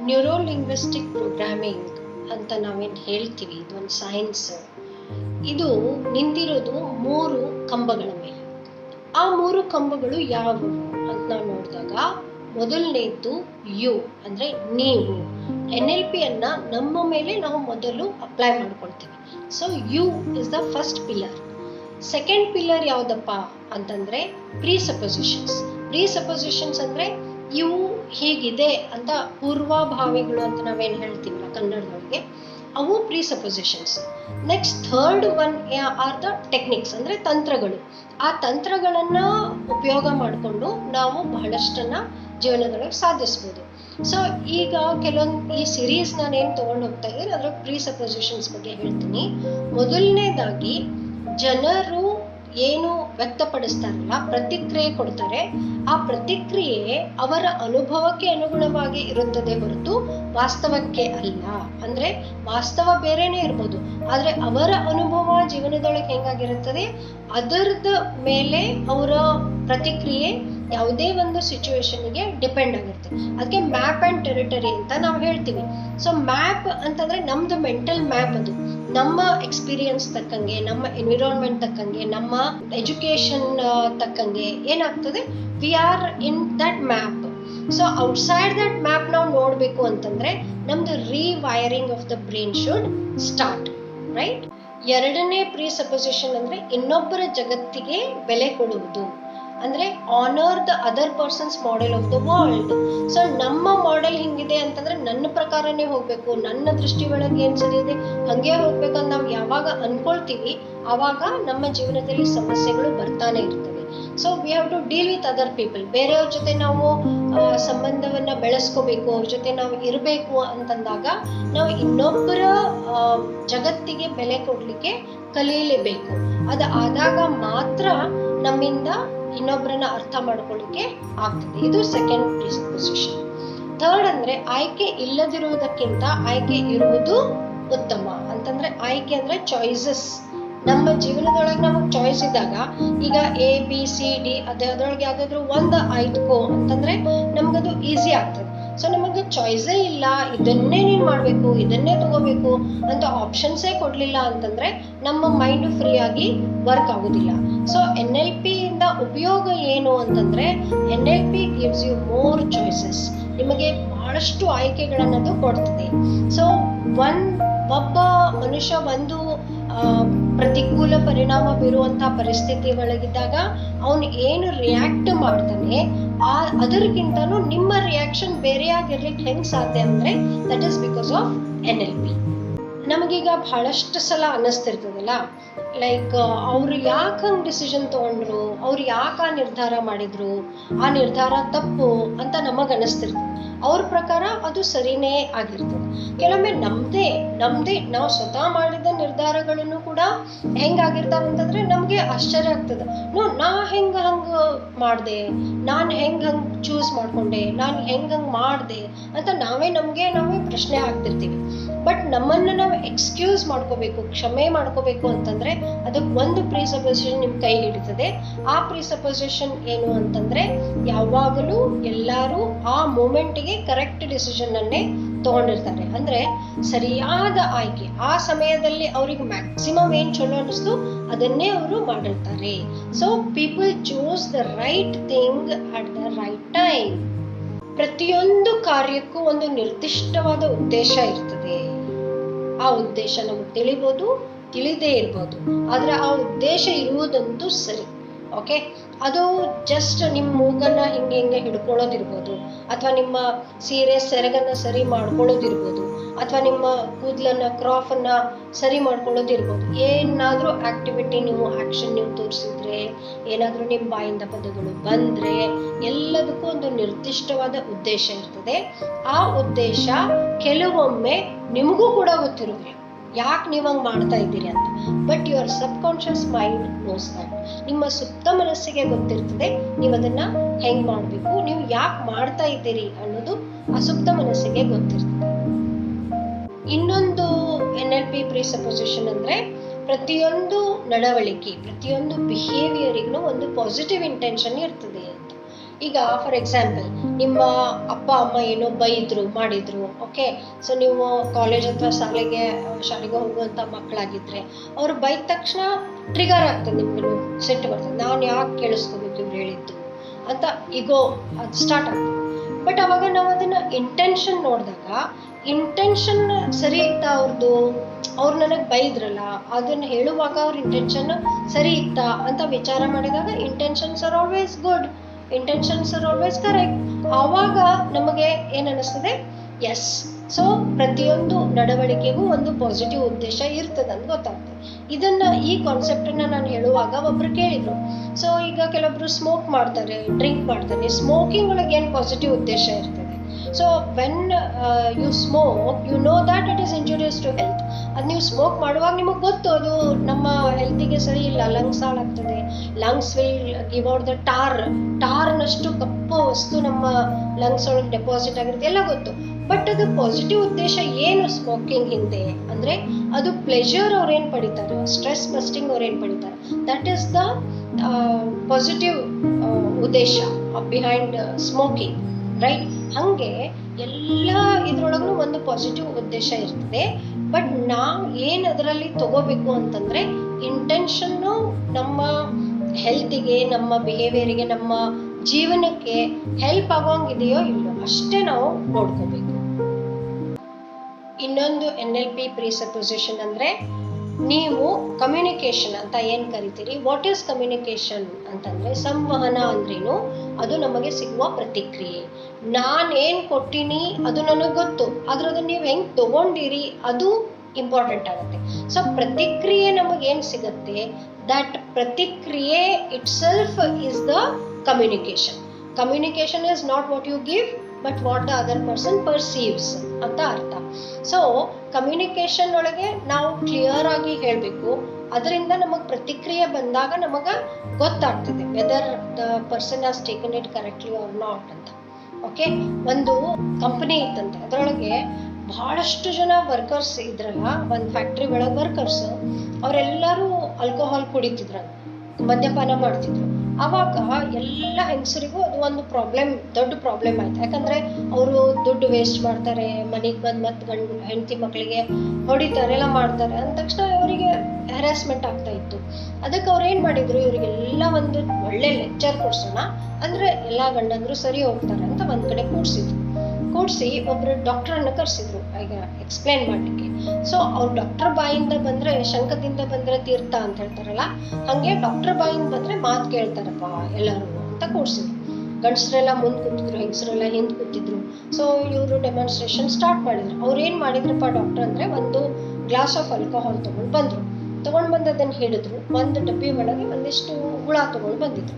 Neuro linguistic programming ಅಂತ ನಾವೇನು ಹೇಳ್ತೀವಿ ಇದೊಂದು ಸೈನ್ಸ್ ಇದು ನಿಂತಿರೋದು ಮೂರು ಕಂಬಗಳ ಮೇಲೆ. ಆ ಮೂರು ಕಂಬಗಳು ಯಾವುವು ಅಂತ ನಾವು ನೋಡಿದಾಗ ಮೊದಲನೇದ್ದು ಯು, ಅಂದರೆ ನೀವು. ಎನ್ ಎಲ್ ಪಿಯನ್ನು ನಮ್ಮ ಮೇಲೆ ನಾವು ಮೊದಲು ಅಪ್ಲೈ ಮಾಡ್ಕೊಳ್ತೀವಿ. So you is the first pillar second pillar ಯಾವುದಪ್ಪ ಅಂತಂದರೆ ಪ್ರೀ ಪ್ರೀಸಪೊಸಿಷನ್ಸ್ ಪ್ರೀ ಅಂದರೆ ಇವು ಹೀಗಿದೆ ಅಂತ ಪೂರ್ವಭಾವಿಗಳು ಅಂತ ನಾವೇನು ಹೇಳ್ತೀವಲ್ಲ ಕನ್ನಡದೊಳಗೆ ಅವು presuppositions next third one are the techniques ಅಂದರೆ ತಂತ್ರಗಳು. ಆ ತಂತ್ರಗಳನ್ನು ಉಪಯೋಗ ಮಾಡಿಕೊಂಡು ನಾವು ಬಹಳಷ್ಟನ್ನು ಜೀವನದೊಳಗೆ ಸಾಧಿಸ್ಬೋದು. ಸೊ ಈಗ ಕೆಲವೊಂದು ಈ ಸಿರೀಸ್ ಏನು ತೊಗೊಂಡು ಹೋಗ್ತಾ ಇದ್ದೀನಿ ಅದರ ಪ್ರೀ ಸಪೊಸಿಷನ್ಸ್ ಬಗ್ಗೆ ಹೇಳ್ತೀನಿ. ಮೊದಲನೇದಾಗಿ, ಜನರು ಏನು ವ್ಯಕ್ತಪಡಿಸ್ತಾರಲ್ಲ, ಪ್ರತಿಕ್ರಿಯೆ ಕೊಡ್ತಾರೆ, ಆ ಪ್ರತಿಕ್ರಿಯೆ ಅವರ ಅನುಭವಕ್ಕೆ ಅನುಗುಣವಾಗಿ ಇರುತ್ತದೆ ಹೊರತು ವಾಸ್ತವಕ್ಕೆ ಅಲ್ಲ. ಅಂದ್ರೆ ವಾಸ್ತವ ಬೇರೆನೇ ಇರ್ಬೋದು, ಆದ್ರೆ ಅವರ ಅನುಭವ ಜೀವನದೊಳಗೆ ಹೆಂಗಾಗಿರುತ್ತದೆ? ಅದರದ ಮೇಲೆ ಅವರ ಪ್ರತಿಕ್ರಿಯೆ ಯಾವುದೇ ಒಂದು ಸಿಚುವೇಶನ್ಗೆ ಡಿಪೆಂಡ್ ಆಗಿರುತ್ತೆ. ಅದಕ್ಕೆ ಮ್ಯಾಪ್ ಆ್ಯಂಡ್ ಟೆರಿಟರಿ ಅಂತ ನಾವು ಹೇಳ್ತೀವಿ. ಸೊ ಮ್ಯಾಪ್ ಅಂತಂದ್ರೆ ನಮ್ದು ಮೆಂಟಲ್ ಮ್ಯಾಪ್ ಅದು. ನಮ್ಮ ಎಕ್ಸ್ಪೀರಿಯನ್ಸ್ ತಕ್ಕಂಗೆ, ನಮ್ಮ ಎನ್ವಿರಾನ್ಮೆಂಟ್ ತಕ್ಕಂಗೆ, ನಮ್ಮ ಎಜುಕೇಶನ್ ತಕ್ಕಂಗೆ ಏನಾಗ್ತದೆ? We are in that map so outside that map ನಾವು ನೋಡಬೇಕು ಅಂತಂದ್ರೆ ನಮ್ದು rewiring of the brain should start right ಎರಡನೇ ಪ್ರೀ ಸಪೋಸಿಷನ್ ಅಂದ್ರೆ ಇನ್ನೊಬ್ಬರ ಜಗತ್ತಿಗೆ ಬೆಲೆ ಕೊಡುವುದು. ಅಂದ್ರೆ honour the other person's model of the world so ನಮ್ಮ ಮಾಡೆಲ್ ಹಿಂಗಿದೆ ಅಂತಂದ್ರೆ ನನ್ನ ಪ್ರಕಾರನೇ ಹೋಗ್ಬೇಕು. ನನ್ನ ದೃಷ್ಟಿ ಒಳಗೆ ಏನ್ ಸರಿ ಇದೆ? ಹಂಗೆ ಹೋಗ್ಬೇಕು ಅಂತ ನಾವು ಯಾವಾಗ ಅನ್ಕೊಳ್ತೀವಿ, ಆವಾಗ ನಮ್ಮ ಜೀವನದಲ್ಲಿ ಸಮಸ್ಯೆಗಳು ಬರ್ತಾನೆ ಇರ್ತವೆ. So we have to deal with other people ಬೇರೆಯವ್ರ ಜೊತೆ ನಾವು ಸಂಬಂಧವನ್ನ ಬೆಳೆಸ್ಕೋಬೇಕು. ಅವ್ರ ಜೊತೆ ನಾವು ಇರಬೇಕು ಅಂತಂದಾಗ ನಾವು ಇನ್ನೊಬ್ಬರ ಜಗತ್ತಿಗೆ ಬೆಲೆ ಕೊಡ್ಲಿಕ್ಕೆ ಕಲಿಯಲೇಬೇಕು. ಅದು ಆದಾಗ ಮಾತ್ರ ನಮ್ಮಿಂದ ಇನ್ನೊಬ್ಬರನ್ನ ಅರ್ಥ ಮಾಡ್ಕೊಳ್ಳಿಕ್ಕೆ ಆಗ್ತದೆ. ಇದು ಸೆಕೆಂಡ್ ಪ್ರಿಸ್ಪೊಸಿಷನ್ ಥರ್ಡ್ ಅಂದ್ರೆ ಆಯ್ಕೆ ಇಲ್ಲದಿರುವುದಕ್ಕಿಂತ ಆಯ್ಕೆ ಇರುವುದು ಉತ್ತಮ. ಅಂತಂದ್ರೆ ಆಯ್ಕೆ ಅಂದ್ರೆ ಚಾಯ್ಸಸ್ ನಮ್ಮ ಜೀವನದೊಳಗೆ ನಮಗೆ ಚಾಯ್ಸ್ ಇದ್ದಾಗ ಈಗ ಎ ಬಿ ಸಿ ಡಿ ಅದೇ ಅದ್ರೊಳಗೆ ಯಾವ್ದಾದ್ರು ಒಂದು ಆಯ್ತುಕೋ ಅಂತಂದ್ರೆ ನಮ್ಗದು ಈಸಿ ಆಗ್ತದೆ. ಸೊ ನಮಗೆ ಚಾಯ್ಸೇ ಇಲ್ಲ. ಇದನ್ನೇ ನೀನು ಮಾಡಬೇಕು, ಇದನ್ನೇ ತಗೋಬೇಕು ಅಂತ ಆಪ್ಷನ್ಸೇ ಕೊಡಲಿಲ್ಲ ಅಂತಂದರೆ ನಮ್ಮ ಮೈಂಡ್ ಫ್ರೀ ಆಗಿ ವರ್ಕ್ ಆಗೋದಿಲ್ಲ. ಸೊ ಎನ್ ಎಲ್ ಪಿಯಿಂದ ಉಪಯೋಗ ಏನು ಅಂತಂದರೆ N L P gives you more choices ನಿಮಗೆ ಬಹಳಷ್ಟು ಆಯ್ಕೆಗಳನ್ನದು ಕೊಡ್ತದೆ. ಸೊ ಒನ್ ಒಬ್ಬ ಮನುಷ್ಯ ಒಂದು ಪ್ರತಿಕೂಲ ಪರಿಣಾಮ ಬೀರುವಂತಹ ಪರಿಸ್ಥಿತಿ ಒಳಗಿದ್ದಾಗ ಅವನು ಏನು ರಿಯಾಕ್ಟ್ ಮಾಡ್ತಾನೆ, ಆ ಅದಕ್ಕಿಂತನೂ ನಿಮ್ಮ ರಿಯಾಕ್ಷನ್ ಬೇರೆಯಾಗಿರ್ಲಿಕ್ಕೆ ಹೆಂಗ್ ಸಾಧ್ಯ ಅಂದ್ರೆ that is because of N L P ನಮಗೀಗ ಬಹಳಷ್ಟು ಸಲ ಅನ್ನಿಸ್ತಿರ್ತದಲ್ಲ ಲೈಕ್ ಅವರು ಯಾಕೆ ಹಂಗೆ ಡಿಸಿಷನ್ ತಗೊಂಡ್ರು? ಅವ್ರು ಯಾಕೆ ಆ ನಿರ್ಧಾರ ಮಾಡಿದ್ರು? ಆ ನಿರ್ಧಾರ ತಪ್ಪು ಅಂತ ನಮಗೆ ಅನಿಸ್ತಿರ್ತದೆ. ಅವ್ರ ಪ್ರಕಾರ ಅದು ಸರಿನೇ ಆಗಿರ್ತದೆ. ಕೆಲವೊಮ್ಮೆ ನಮ್ದೇ ನಮ್ದೇ ನಾವು ಸ್ವತಃ ಮಾಡಿದ ನಿರ್ಧಾರಗಳನ್ನು ಕೂಡ ಹೆಂಗಾಗಿರ್ತಾವಂತಂದ್ರೆ ನಮ್ಗೆ ಆಶ್ಚರ್ಯ ಆಗ್ತದೆ. ನೋ ನಾ ಹೆಂಗ ಹಂಗ ಮಾಡ್ದೆ? ನಾನು ಹೆಂಗ್ ಹಂಗ್ ಚೂಸ್ ಮಾಡ್ಕೊಂಡೆ? ನಾನು ಹೆಂಗ್ ಹಂಗ್ ಮಾಡ್ದೆ? ಅಂತ ನಾವೇ ನಮ್ಗೆ ನಾವೇ ಪ್ರಶ್ನೆ ಹಾಕ್ತಿರ್ತೀವಿ. ಬಟ್ ನಮ್ಮನ್ನ ನಾವು ಎಕ್ಸ್ಕ್ಯೂಸ್ ಮಾಡ್ಕೋಬೇಕು, ಕ್ಷಮೆ ಮಾಡ್ಕೋಬೇಕು ಅಂತಂದ್ರೆ ಅದಕ್ಕೆ ಒಂದು ಪ್ರಿಸಪೋಸಿಷನ್ ನಿಮ್ ಕೈ ಹಿಡಿತದೆ. ಆ ಪ್ರಿಸಪೋಸಿಷನ್ ಏನು ಅಂತಂದ್ರೆ ಯಾವಾಗಲೂ ಎಲ್ಲರೂ ಆ ಮೂಮೆಂಟ್ಗೆ ಕರೆಕ್ಟ್ ಡಿಸಿಷನ್ ಅನ್ನೇ ತಗೊಂಡಿರ್ತಾರೆ. ಅಂದ್ರೆ ಸರಿಯಾದ ಆಯ್ಕೆ. ಆ ಸಮಯದಲ್ಲಿ ಅವ್ರಿಗೆ ಮ್ಯಾಕ್ಸಿಮಮ್ ಏನ್ ಚಲೋ ಅನಿಸ್ತು ಅದನ್ನೇ ಅವರು ಮಾಡಿರ್ತಾರೆ. So people choose the right thing at the right time ಪ್ರತಿಯೊಂದು ಕಾರ್ಯಕ್ಕೂ ಒಂದು ನಿರ್ದಿಷ್ಟವಾದ ಉದ್ದೇಶ ಇರ್ತದೆ. ಆ ಉದ್ದೇಶ ನಮಗೆ ತಿಳಿಬೋದು, ತಿಳಿದೇ ಇರ್ಬೋದು. ಆದ್ರೆ ಆ ಉದ್ದೇಶ ಇರುವುದಂತೂ ಸರಿ. ಓಕೆ ಅದು ಜಸ್ಟ್ ನಿಮ್ಮ ಮೂಗನ್ನ ಹಿಂಗೆ ಹಿಂಗೆ ಹಿಡ್ಕೊಳ್ಳೋದಿರ್ಬೋದು. ಅಥವಾ ನಿಮ್ಮ ಸೀರೆ ಸೆರಗನ್ನ ಸರಿ ಮಾಡ್ಕೊಳ್ಳೋದಿರ್ಬೋದು. ಅಥವಾ ನಿಮ್ಮ ಕೂದಲನ್ನ, ಕ್ರಾಫನ್ನು ಸರಿ ಮಾಡ್ಕೊಳ್ಳೋದಿರ್ಬೋದು. ಏನಾದರೂ ಆಕ್ಟಿವಿಟಿ ನೀವು ಆಕ್ಷನ್ ನೀವು ತೋರಿಸಿದ್ರೆ, ಏನಾದರೂ ನಿಮ್ಮ ಬಾಯಿಂದ ಪದಗಳು ಬಂದ್ರೆ, ಎಲ್ಲದಕ್ಕೂ ಒಂದು ನಿರ್ದಿಷ್ಟವಾದ ಉದ್ದೇಶ ಇರ್ತದೆ. ಆ ಉದ್ದೇಶ ಕೆಲವೊಮ್ಮೆ ನಿಮಗೂ ಕೂಡ ಗೊತ್ತಿರೋದಿಲ್ಲ ಯಾಕೆ ನೀವು ಹಂಗೆ ಮಾಡ್ತಾ ಇದ್ದೀರಿ ಅಂತ. But your subconscious mind knows that ನಿಮ್ಮ ಸುಪ್ತ ಮನಸ್ಸಿಗೆ ಗೊತ್ತಿರ್ತದೆ, ನೀವು ಅದನ್ನ ಹೆಂಗ್ ಮಾಡಬೇಕು, ನೀವು ಯಾಕೆ ಮಾಡ್ತಾ ಇದ್ದೀರಿ ಅನ್ನೋದು ಅಸುಪ್ತ ಸುಪ್ತ ಮನಸ್ಸಿಗೆ ಗೊತ್ತಿರ್ತದೆ. ಇನ್ನೊಂದು ಎನ್ ಎಲ್ ಪಿ ಪ್ರಿಸಪೊಸಿಷನ್ ಅಂದ್ರೆ ಪ್ರತಿಯೊಂದು ನಡವಳಿಕೆ, ಪ್ರತಿಯೊಂದು ಬಿಹೇವಿಯರಿಗೂ ಒಂದು ಪಾಸಿಟಿವ್ ಇಂಟೆನ್ಷನ್ ಇರ್ತದೆ ಅಂತ. ಈಗ ಫಾರ್ ಎಕ್ಸಾಂಪಲ್ ನಿಮ್ಮ ಅಪ್ಪ, ಅಮ್ಮ ಏನೋ ಬೈದ್ರು, ಮಾಡಿದ್ರು ಓಕೆ ಸೊ ನೀವು ಕಾಲೇಜ್ ಅಥವಾ ಶಾಲೆಗೆ ಶಾಲೆಗೆ ಹೋಗುವಂಥ ಮಕ್ಕಳಾಗಿದ್ರೆ, ಅವ್ರು ಬೈದ ತಕ್ಷಣ ಟ್ರಿಗರ್ ಆಗ್ತದೆ ನಿಮ್ಗೆ ಸೆಟ್ ಬರ್ತದೆ. ನಾನು ಯಾಕೆ ಕೇಳಿಸ್ಕೋಬೇಕು ಇವ್ರು ಹೇಳಿದ್ದು ಅಂತ ಈಗೋ ಅದು ಸ್ಟಾರ್ಟ್ ಆಗ್ತದೆ. ಬಟ್ ಅವಾಗ ನಾವು ಅದನ್ನ ಇಂಟೆನ್ಷನ್ ನೋಡಿದಾಗ ಇಂಟೆನ್ಷನ್ ಸರಿ ಇತ್ತಾ ಅವ್ರದ್ದು ಅವ್ರು ನನಗೆ ಬೈದ್ರಲ್ಲ, ಅದನ್ನ ಹೇಳುವಾಗ ಅವ್ರ ಇಂಟೆನ್ಷನ್ ಸರಿ ಇತ್ತಾ ಅಂತ ವಿಚಾರ ಮಾಡಿದಾಗ intentions are always good intentions are always correct ಆವಾಗ ನಮಗೆ ಏನ್ ಎಸ್ ಸೊ ಪ್ರತಿಯೊಂದು ನಡವಳಿಕೆಗೂ ಒಂದು ಪಾಸಿಟಿವ್ ಉದ್ದೇಶ ಇರ್ತದೆ ಅಂತ ಗೊತ್ತಾಗ್ತದೆ. ಇದನ್ನ ಈ ಕಾನ್ಸೆಪ್ಟ್ ಅನ್ನ ನಾನು ಹೇಳುವಾಗ ಒಬ್ರು ಕೇಳಿದ್ರು. ಸೊ ಈಗ ಕೆಲವೊಬ್ರು ಸ್ಮೋಕ್ ಮಾಡ್ತಾರೆ ಡ್ರಿಂಕ್ ಮಾಡ್ತಾರೆ. ಸ್ಮೋಕಿಂಗ್ ಒಳಗೆ ಏನು ಪಾಸಿಟಿವ್ ಉದ್ದೇಶ ಇರ್ತದೆ? So when you smoke you know that it is injurious to health ಅದು ನೀವು ಸ್ಮೋಕ್ ಮಾಡುವಾಗ ನಿಮಗೆ ಗೊತ್ತು, ಅದು ನಮ್ಮ ಹೆಲ್ತಿಗೆ ಸರಿ ಇಲ್ಲ ಲಂಗ್ಸ್ ಹಾಳಾಗ್ತದೆ. Lungs will give out the tar ಟಾರ್ನಷ್ಟು ಕಪ್ಪು ವಸ್ತು ನಮ್ಮ ಲಂಗ್ಸ್ ಒಳಗೆ ಡೆಪಾಸಿಟ್ ಆಗಿರುತ್ತೆ, ಎಲ್ಲ ಗೊತ್ತು. ಬಟ್ ಅದು ಪಾಸಿಟಿವ್ ಉದ್ದೇಶ ಏನು ಸ್ಮೋಕಿಂಗ್ ಹಿಂದೆ? ಅಂದ್ರೆ ಅದು ಪ್ಲೆಜರ್ ಅವ್ರೇನ್ ಪಡಿತಾರೆ? ಸ್ಟ್ರೆಸ್ ಬಸ್ಟಿಂಗ್ ಅವ್ರೇನ್ ಪಡಿತಾರೆ? ದಟ್ ಈಸ್ ದ ಪಾಸಿಟಿವ್ ಉದ್ದೇಶ ಬಿಹೈಂಡ್ ಸ್ಮೋಕಿಂಗ್ ರೈಟ್ ಹಂಗೆ ಎಲ್ಲ ಇದ್ರೊಳಗೂ ಒಂದು ಪಾಸಿಟಿವ್ ಉದ್ದೇಶ ಇರ್ತದೆ. ಬಟ್ ನಾವು ಏನ್ ಅದರಲ್ಲಿ ತಗೋಬೇಕು ಅಂತಂದ್ರೆ ಇಂಟೆನ್ಷನ್ನು ನಮ್ಮ ಹೆಲ್ತಿಗೆ ನಮ್ಮ ಬಿಹೇವಿಯರಿಗೆ ನಮ್ಮ ಜೀವನಕ್ಕೆ ಹೆಲ್ಪ್ ಆಗೋಂಗಿದೆಯೋ ಇಲ್ಲೋ ಅಷ್ಟೇ ನಾವು ನೋಡ್ಕೋಬೇಕು. ಇನ್ನೊಂದು ಎನ್ ಎಲ್ ಪಿ ಪ್ರಿಸಪೊಸಿಷನ್ ಅಂದ್ರೆ ನೀವು ಕಮ್ಯುನಿಕೇಶನ್ ಅಂತ ಏನ್ ಕರಿತೀರಿ? ವಾಟ್ ಈಸ್ ಕಮ್ಯುನಿಕೇಶನ್ ಅಂತಂದ್ರೆ ಸಂವಹನ ಅಂದ್ರೇನು? ಅದು ನಮಗೆ ಸಿಗುವ ಪ್ರತಿಕ್ರಿಯೆ. ನಾನೇನ್ ಕೊಟ್ಟಿನಿ ಅದು ನನಗೆ ಗೊತ್ತು. ಆದ್ರೆ ಅದನ್ನ ನೀವು ಹೆಂಗ್ ತಗೊಂಡಿರಿ? ಅದು ಇಂಪಾರ್ಟೆಂಟ್ ಆಗುತ್ತೆ. ಸೊ ಪ್ರತಿಕ್ರಿಯೆ ನಮಗೆ ಏನ್ ಸಿಗುತ್ತೆ? ದಟ್ ಪ್ರತಿಕ್ರಿಯೆ itself is the communication communication is not what you give but what the other person perceives ಅಂತ ಅರ್ಥ. ಸೊ ಕಮ್ಯುನಿಕೇಶನ್ ಒಳಗೆ ನಾವು ಕ್ಲಿಯರ್ ಆಗಿ ಹೇಳಬೇಕು. ಅದರಿಂದ ನಮಗೆ ಪ್ರತಿಕ್ರಿಯೆ ಬಂದಾಗ ನಮಗ ಗೊತ್ತಾಗ್ತದೆ whether the person has taken it correctly or not ಅಂತ. ಓಕೆ ಒಂದು ಕಂಪನಿ ಇತ್ತಂತೆ. ಅದರೊಳಗೆ ಬಹಳಷ್ಟು ಜನ ವರ್ಕರ್ಸ್ ಇದ್ರಲ್ಲ, ಒಂದು ಫ್ಯಾಕ್ಟ್ರಿ ಒಳಗೆ ವರ್ಕರ್ಸ್ ಅವರೆಲ್ಲರೂ ಆಲ್ಕೋಹಾಲ್ ಕುಡಿತಿದ್ರು, ಮದ್ಯಪಾನ ಮಾಡ್ತಿದ್ರು. ಅವಾಗ ಎಲ್ಲ ಹೆಂಗಸರಿಗೂ ಅದು ಒಂದು ಪ್ರಾಬ್ಲಮ್ ದೊಡ್ಡ ಪ್ರಾಬ್ಲಮ್ ಆಯ್ತು. ಯಾಕಂದ್ರೆ ಅವರು ದುಡ್ಡು ವೇಸ್ಟ್ ಮಾಡ್ತಾರೆ, ಮನೆಗೆ ಬಂದು ಮತ್ತೆ ಗಂಡು, ಹೆಂಡತಿ ಮಕ್ಕಳಿಗೆ ಹೊಡಿತಾರೆ, ಎಲ್ಲ ಮಾಡ್ತಾರೆ. ಅಂದ ತಕ್ಷಣ ಅವರಿಗೆ ಹ್ಯಾರಾಸ್ಮೆಂಟ್ ಆಗ್ತಾ ಇತ್ತು. ಅದಕ್ಕೆ ಅವ್ರು ಏನು ಮಾಡಿದ್ರು, ಇವರಿಗೆಲ್ಲ ಒಂದು ಒಳ್ಳೆ ಲೆಕ್ಚರ್ ಕೊಡ್ಸೋಣ, ಅಂದ್ರೆ ಎಲ್ಲ ಗಂಡಂದ್ರು ಸರಿ ಹೋಗ್ತಾರೆ ಅಂತ ಒಂದ್ ಕಡೆ ಕೂಡ್ಸಿದ್ರು. ಕೂಡಿಸಿ ಒಬ್ರು ಡಾಕ್ಟ್ರನ್ನು ಕರೆಸಿದ್ರು. ಈಗ ಎಕ್ಸ್ಪ್ಲೈನ್ ಮಾಡಲಿಕ್ಕೆ. ಸೊ ಅವ್ರು ಡಾಕ್ಟರ್ ಬಾಯಿಂದ ಬಂದ್ರೆ, ಶಂಕದಿಂದ ಬಂದ್ರೆ ತೀರ್ಥ ಅಂತ ಹೇಳ್ತಾರಲ್ಲ, ಹಾಗೆ ಡಾಕ್ಟರ್ ಬಾಯಿಂದ ಬಂದ್ರೆ ಮಾತು ಕೇಳ್ತಾರಪ್ಪ ಎಲ್ಲರೂ ಅಂತ ಕೂಡ್ಸಿದ್ರು. ಗಂಡಸರೆಲ್ಲ ಮುಂದೆ ಕೂತಿದ್ರು, ಹೆಂಗಸರೆಲ್ಲ ಹಿಂದೆ ಕೂತಿದ್ರು. ಸೊ ಇವರು ಡೆಮಾನ್ಸ್ಟ್ರೇಷನ್ ಸ್ಟಾರ್ಟ್ ಮಾಡಿದ್ರು. ಅವ್ರು ಏನ್ ಮಾಡಿದ್ರಪ್ಪ ಡಾಕ್ಟರ್ ಅಂದ್ರೆ ಒಂದು ಗ್ಲಾಸ್ ಆಫ್ ಆಲ್ಕೋಹಾಲ್ ತಗೊಂಡ್ ಬಂದ್ರು. ತೊಗೊಂಡು ಬಂದು ಅದನ್ನ ಹಿಡಿದ್ರು. ಒಂದು ಡಬ್ಬಿ ಒಳಗೆ ಒಂದಿಷ್ಟು ಹುಳ ತಗೊಂಡ್ ಬಂದಿದ್ರು.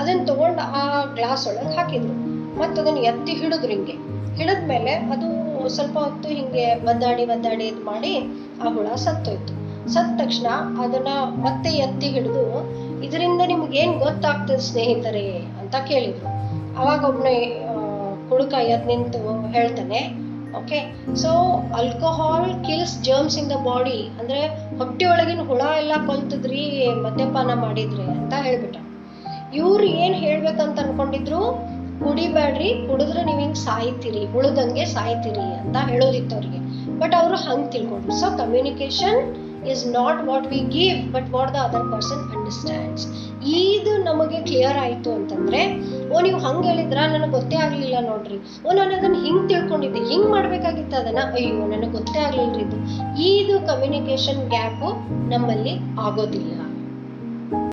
ಅದನ್ನ ತಗೊಂಡು ಆ ಗ್ಲಾಸ್ ಒಳಗೆ ಹಾಕಿದ್ರು. ಮತ್ತೆ ಅದನ್ನ ಎತ್ತಿ ಹಿಡಿದ್ರು ಹಿಂಗೆ ಹಿಡಿದ್ಮೇಲೆ ಅದು ಸ್ವಲ್ಪ ಹೊತ್ತು ಹಿಂಗೆ ಒದ್ದಾಡಿ ಒದ್ದಾಡಿ ಇದು ಮಾಡಿ ಆ ಹುಳ ಸತ್ತೋಯ್ತು. ಸತ್ತ ತಕ್ಷಣ ಅದನ್ನ ಮತ್ತೆ ಎತ್ತಿ ಹಿಡಿದು, ಇದರಿಂದ ನಿಮ್ಗೆ ಏನ್ ಗೊತ್ತಾಗ್ತದೆ ಸ್ನೇಹಿತರೆ? ಅಂತ ಕೇಳಿದ್ರು. ಅವಾಗ ಒಬ್ನೇ ಕುಡುಕ ಎದ್ ನಿಂತು ಹೇಳ್ತಾನೆ, okay so alcohol kills germs in the body ಅಂದ್ರೆ ಹೊಟ್ಟೆ ಒಳಗಿನ ಹುಳ ಎಲ್ಲ ಕೊಲ್ತದ್ರಿ, ಮದ್ಯಪಾನ ಮಾಡಿದ್ರಿ, ಅಂತ ಹೇಳ್ಬಿಟ್ಟ. ಇವ್ರು ಏನ್ ಹೇಳ್ಬೇಕಂತ ಅನ್ಕೊಂಡಿದ್ರು? ಕುಡಿಬೇಡ್ರಿ, ಕುಡಿದ್ರೆ ನೀವು ಹಿಂಗ್ ಸಾಯ್ತೀರಿ, ಉಳ್ದಂಗೆ ಸಾಯ್ತೀರಿ ಅಂತ ಹೇಳೋದಿತ್ತು ಅವ್ರಿಗೆ ಬಟ್ ಅವರು ಹಂಗ್ ತಿಳ್ಕೊಂಡ್ರು. So communication is not what we give but what the other person understands ಇದು ನಮಗೆ ಕ್ಲಿಯರ್ ಆಯ್ತು ಅಂತಂದ್ರೆ, ಓ, ನೀವು ಹಂಗ್ ಹೇಳಿದ್ರ? ನನಗೆ ಗೊತ್ತೇ ಆಗ್ಲಿಲ್ಲ ನೋಡ್ರಿ. ಓ, ನಾನು ಅದನ್ನ ಹಿಂಗ್ ತಿಳ್ಕೊಂಡಿದ್ದೆ. ಹಿಂಗ್ ಮಾಡ್ಬೇಕಾಗಿತ್ತು ಅದನ್ನ? ಅಯ್ಯೋ, ನನಗೆ ಗೊತ್ತೇ ಆಗ್ಲಿಲ್ರಿ ಇದು. ಇದು ಕಮ್ಯುನಿಕೇಶನ್ ಗ್ಯಾಪ್ ನಮ್ಮಲ್ಲಿ ಆಗೋದಿಲ್ಲ.